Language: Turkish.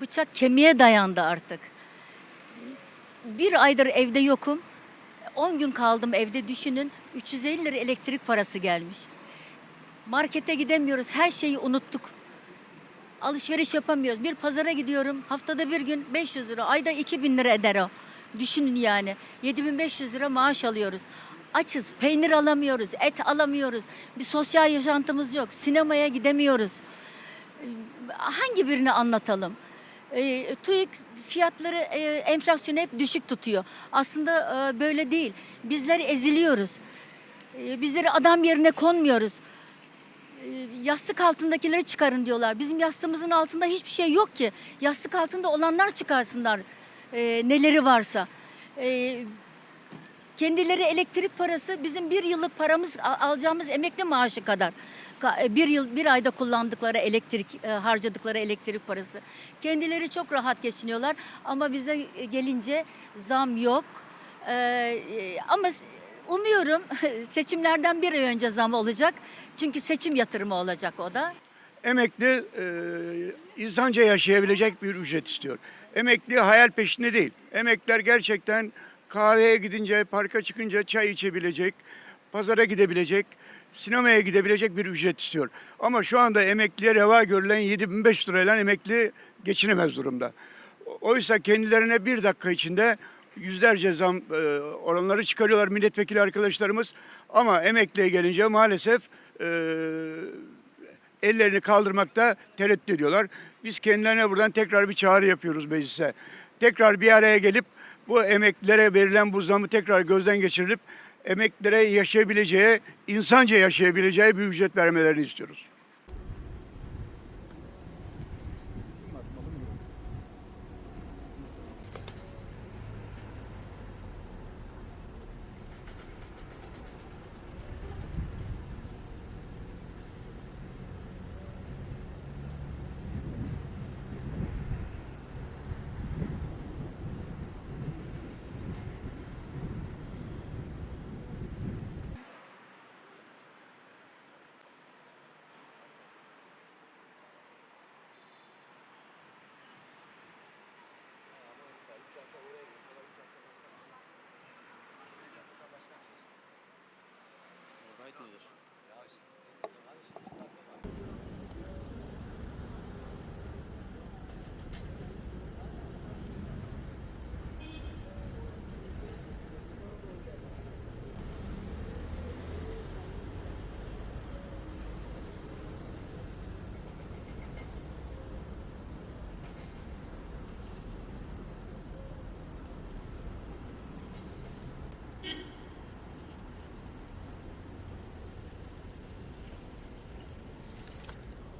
bıçak kemiğe dayandı artık. Bir aydır evde yokum. 10 gün kaldım evde düşünün. 350 lira elektrik parası gelmiş. Markete gidemiyoruz. Her şeyi unuttuk. Alışveriş yapamıyoruz. Bir pazara gidiyorum. Haftada bir gün 500 lira. Ayda 2000 lira eder o. Düşünün yani. 7500 lira maaş alıyoruz. Açız. Peynir alamıyoruz. Et alamıyoruz. Bir sosyal yaşantımız yok. Sinemaya gidemiyoruz. Hangi birini anlatalım? E, TÜİK fiyatları e, enflasyonu hep düşük tutuyor. Aslında e, böyle değil. Bizler eziliyoruz. E, bizleri adam yerine konmuyoruz. Yastık altındakileri çıkarın diyorlar. Bizim yastığımızın altında hiçbir şey yok ki. Yastık altında olanlar çıkarsınlar neleri varsa. Kendileri elektrik parası bizim bir yıllık paramız alacağımız emekli maaşı kadar. Ka- e, Bir yıl bir ayda kullandıkları elektrik e, harcadıkları elektrik parası. Kendileri çok rahat geçiniyorlar ama bize gelince zam yok. E, e, ama umuyorum seçimlerden bir ay önce zam olacak. Çünkü seçim yatırımı olacak o da. Emekli e, insanca yaşayabilecek bir ücret istiyor. Emekli hayal peşinde değil. Emekliler gerçekten kahveye gidince, parka çıkınca çay içebilecek, pazara gidebilecek, sinemaya gidebilecek bir ücret istiyor. Ama şu anda emekliye reva görülen 7500 lirayla emekli geçinemez durumda. Oysa kendilerine bir dakika içinde yüzlerce zam e, oranları çıkarıyorlar milletvekili arkadaşlarımız. Ama emekliye gelince maalesef e, ellerini kaldırmakta tereddüt ediyorlar. Biz kendilerine buradan tekrar bir çağrı yapıyoruz meclise. Tekrar bir araya gelip bu emeklilere verilen bu zamı tekrar gözden geçirilip emeklilere yaşayabileceği, insanca yaşayabileceği bir ücret vermelerini istiyoruz. Tekne diyorsun.